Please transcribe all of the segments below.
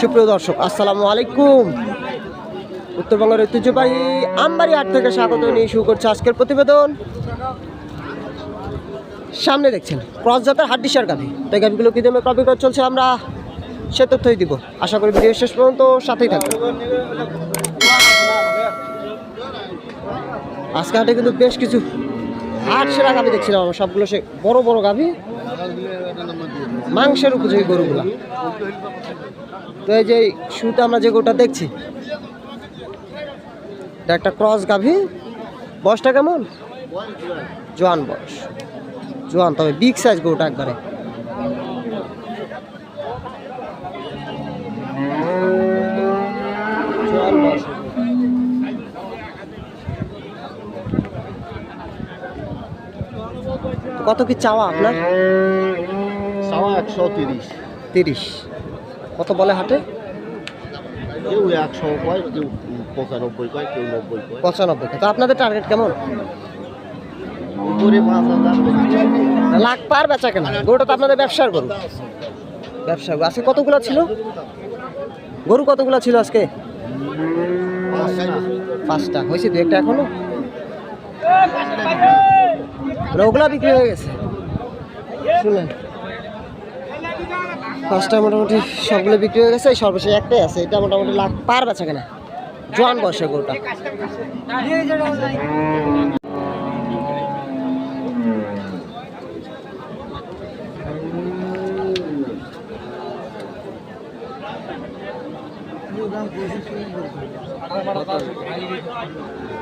সুপ্রিয় দর্শক, আসসালামু আলাইকুম। উত্তরবঙ্গের ঐতিহ্যবাহী আমবাড়ি হাট থেকে স্বাগত নিয়ে শুরু করছে আজকের প্রতিবেদন। সামনে দেখছেন, ক্রস জাতের হাড্ডিসার গাভি। তাই গাভিগুলো কি দামে কপি করে চলছে আমরা সে তথ্যই দিব। আশা করি ভিডিও শেষ পর্যন্ত সাথেই থাকবে আজকে হাটে কিন্তু বেশ কিছু হাট সেরা গাভি দেখছিলাম আমরা। সবগুলো সে বড় বড় গাভি। মাংসের উপযোগী গরুগুলা। তো এই যে শুরুতে আমরা যে গরুটা দেখছি এটা একটা ক্রস গাভি। বয়সটা কেমন? জোয়ান বয়স। জোয়ান তবে বিগ সাইজ গরুটা একবারে। কত কি চাওয়া আপনার? সাওয়া একশো তিরিশ। তিরিশ। কত বলে হাটে? কেউ একশো কয় কেউ পঁচানব্বই কয় কেউ নব্বই কয়। পঁচানব্বই তো আপনাদের টার্গেট কেমন? উপরে পাঁচ হাজার লাখ পার বেচা কেন। গরুটা তো আপনাদের ব্যবসার গরু। ব্যবসার গরু। আজকে কতগুলো ছিল? গরু কতগুলো ছিল আজকে? পাঁচটা। হয়েছে দু একটা এখনও? মানে ওগুলা বিক্রি হয়ে গেছে। শুনেন। পাঁচটা মোটামুটি সবগুলো বিক্রি হয়ে গেছে সর্বশেষ একটাই আছে। এটা মোটামুটি লাখ পার বেচা কেনা। জোয়ান বয়সের গরুটা।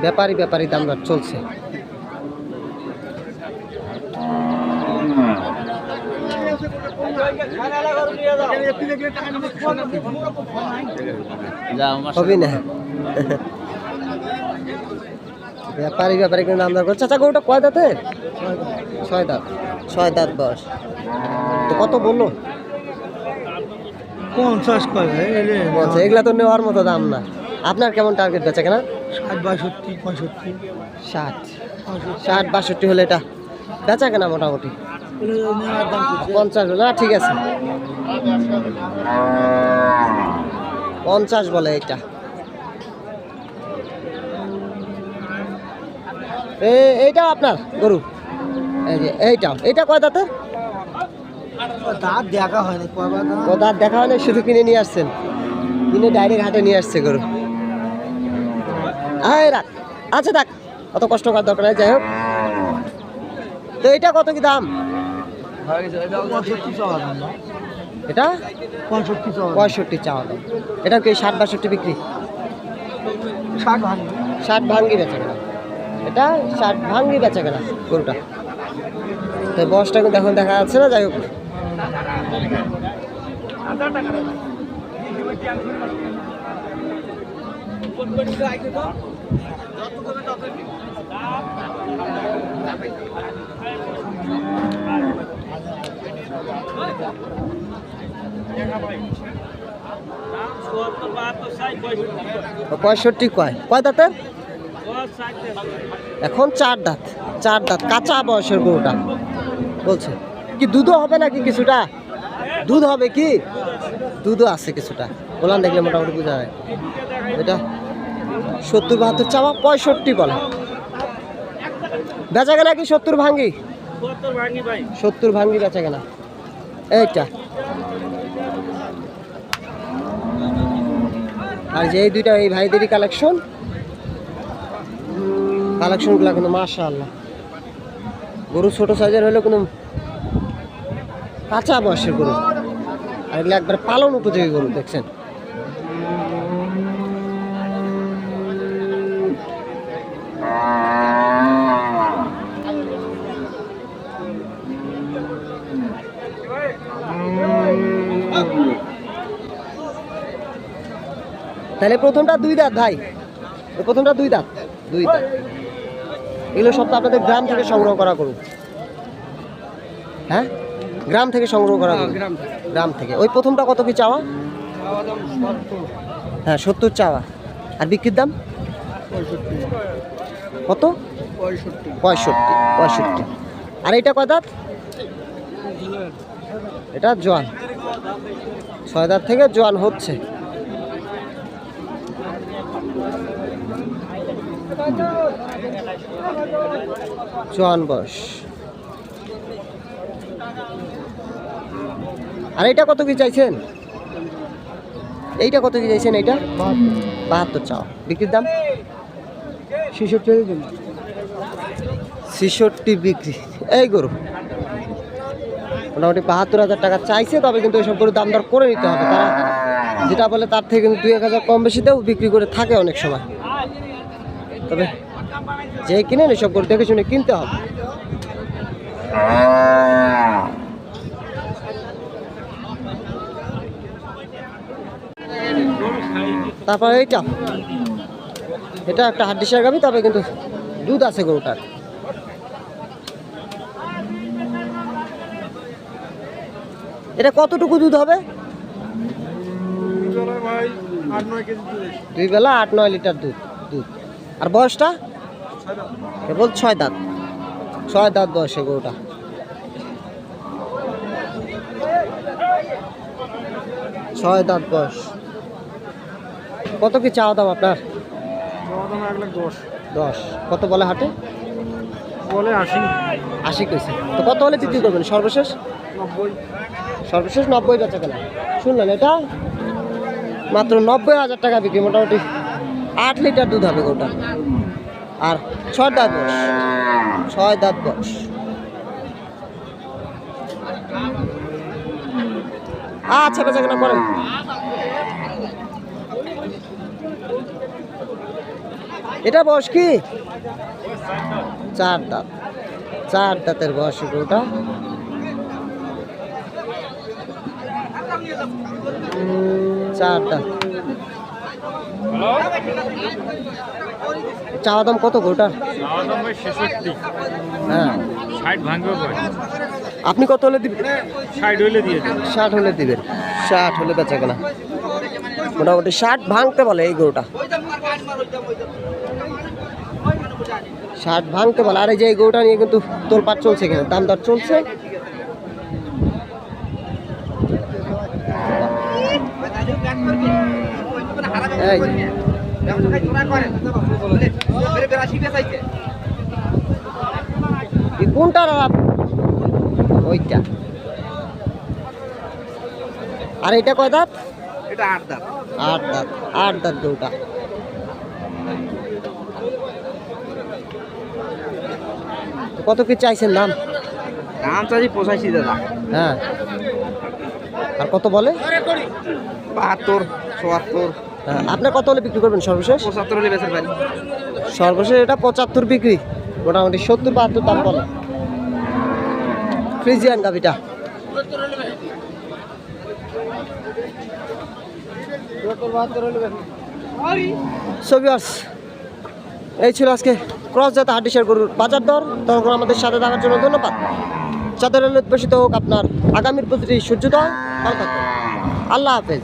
ব্যাপারী ব্যাপারী দাম চলছে। হবে না। ব্যাপারী ব্যাপারী কিন্তু দাম দর করছে চাচা গরুটা কয় দাঁতের? ছয় দাঁত। ছয় দাঁত বয়স। তো কত বলল? পঞ্চাশ বলছে এগুলা তো নেওয়ার মতো দাম না। আপনার কেমন টার্গেট বেচা কেনা? ষাট বাষট্টি পঁয়ষট্টি। ষাট। ষাট বাষট্টি হলে এটা বেচা কেনা মোটামুটি? পঞ্চাশ না ঠিক আছে। পঞ্চাশ বলে এটা এ- এইটাও আপনার, গরু। এই যে এইটাও এইটা কয় দাঁতে? দাঁত দেখা হয়নি, শুধু কিনে নিয়ে আসছেন। কিনে ডাইরেক্ট হাটে নিয়ে আসছে গরু। আয়, রাখ। আচ্ছা দেখ অত কষ্ট করার দরকার যাই হোক। তো এইটা কত কি দাম পঁয়ষট্টি চাওয়া দাম না? এটা পঁয়ষট্টি চাওয়া দাম। পঁয়ষট্টি চাওয়া দাম। এটা কি ষাট বাষট্টি বিক্রি? ষাট ভাঙ্গি বেচা কেনা। এটা ষাট ভাঙ্গি বেচা কেনা গরুটা। তো বয়সটা কিন্তু এখন দেখা যাচ্ছে না যাই হোক। তো পঁয়ষট্টি কয়। কয় দাঁতের? এখন চার দাঁত চার দাঁত কাঁচা বয়সের গরুটা বলছে। কি দুধও হবে নাকি কিছুটা? দুধ হবে কি? দুধও আছে কিছুটা। বললাম দেখলে মোটামুটি বোঝা যায়। এটা সত্তর বাহাত্তর চাওয়া পঁয়ষট্টি বলে। বেচা কেনা কি সত্তর ভাঙ্গি? সত্তর ভাঙ্গি বেচা কেনা। এইটা। আর যে দুইটা, এই ভাইদেরই কালেকশন কালেকশনগুলো কোনো মাশা আল্লাহ গরু ছোট সাইজের হলে কোনো কাঁচা বয়সের গরু। আর এগুলো একবার পালন উপযোগী গরু, দেখছেন? তাহলে প্রথমটা দুই দাঁত ভাই। প্রথমটা দুই দাঁত দুই দাঁত। এগুলো সব তো আপনাদের গ্রাম থেকে সংগ্রহ করা করুন হ্যাঁ? গ্রাম থেকে সংগ্রহ করা করুন গ্রাম থেকে। ওই প্রথমটা কত কি চাওয়া? হ্যাঁ সত্তর চাওয়া। আর বিক্রির দাম? কত? পঁয়ষট্টি পঁয়ষট্টি। পঁয়ষট্টি। আর এটা কয় দাঁত? এটা জোয়ান। ছয় দাঁত থেকে জোয়ান হচ্ছে। বয়স। আর এইটা কত কি চাইছেন? এইটা কত কি চাইছেন এইটা? বাহাত্তর চাও। বিক্রির দাম? ছেষট্টি বিক্রি। এই গরু। মোটামুটি বাহাত্তর হাজার টাকা চাইছে তবে কিন্তু ওইসব গরুর দাম দর করে নিতে হবে। তারা যেটা বলে তার থেকে কিন্তু দুই এক হাজার কম বেশিতেও বিক্রি করে থাকে অনেক সময়। তবে যে কিনেন এসব গরু দেখে শুনে কিনতে হবে। তারপর এইটা। এটা একটা হাড্ডিসার গাবি তবে কিন্তু দুধ আছে গরুটার। এটা কতটুকু দুধ হবে? দুই বেলা আট নয় লিটার দুধ দুধ। আর বয়সটা? কেবল ছয় দাঁত। ছয় দাঁত বয়সে গরুটা। ছয় দাঁত বয়স। কত কি চাওয়া দাম আপনার? এক লাখ দশ। দশ। কত বলে হাটে? বলে আশি। আশি কইছে। তো কত হলে বিক্রি করবেন? সর্বশেষ? নব্বই। সর্বশেষ নব্বই বেচা কেনা। শুনলেন এটা? মাত্র নব্বই হাজার টাকা বিক্রি মোটামুটি। আট লিটার দুধ হবে গোটা। আর ছয় দাঁত বয়স। ছয় দাঁত বস আচ্ছা বেচা কেনা করেন। এটা বয়স কি? চার দাঁত। চার দাঁতের বয়স গরুটা চার দাঁত। চাওয়া দাম কত গরুটার? হ্যাঁ। আপনি কত হলে দিবেন? ষাট হইলে দিয়ে ষাট হলে দিবেন। ষাট হলে বেচা কেনা। মোটামুটি ষাট ভাঙতে বলে এই গরুটা। ষাট ভাঙতে বলে। আর এই যে এই গরুটা নিয়ে কিন্তু তোলপাট চলছে এখানে। দাম দর চলছে। ওইটা। আর এটা কয় দাঁত? এটা আট দাম আট দাঁত। আট দাঁত তো কত কি চাইছেন দাম? দাম চাই পঁচাশি দাদা। হ্যাঁ। আর কত বলে? বাহাত্তর চুয়াত্তর। হ্যাঁ, আপনি কত হলে বিক্রি করবেন সর্বশেষ? পঁচাত্তর হলে বেচার পারি সর্বশেষ এটা পঁচাত্তর বিক্রি। মোটামুটি সত্তর বাহাত্তর দাম বলে। ফ্রিজিয়ান গাভিটা। সবিয়ার্স এই ছিল আজকে ক্রস জাত হাডিসের গরুর বাজার দর। তখন আমাদের সাথে থাকার জন্য ধন্যবাদ। চাঁদের উদ্বেশিত হোক আপনার আগামীর প্রতিটি সূর্যোদয় ভালো থাকবেন। আল্লাহ হাফেজ।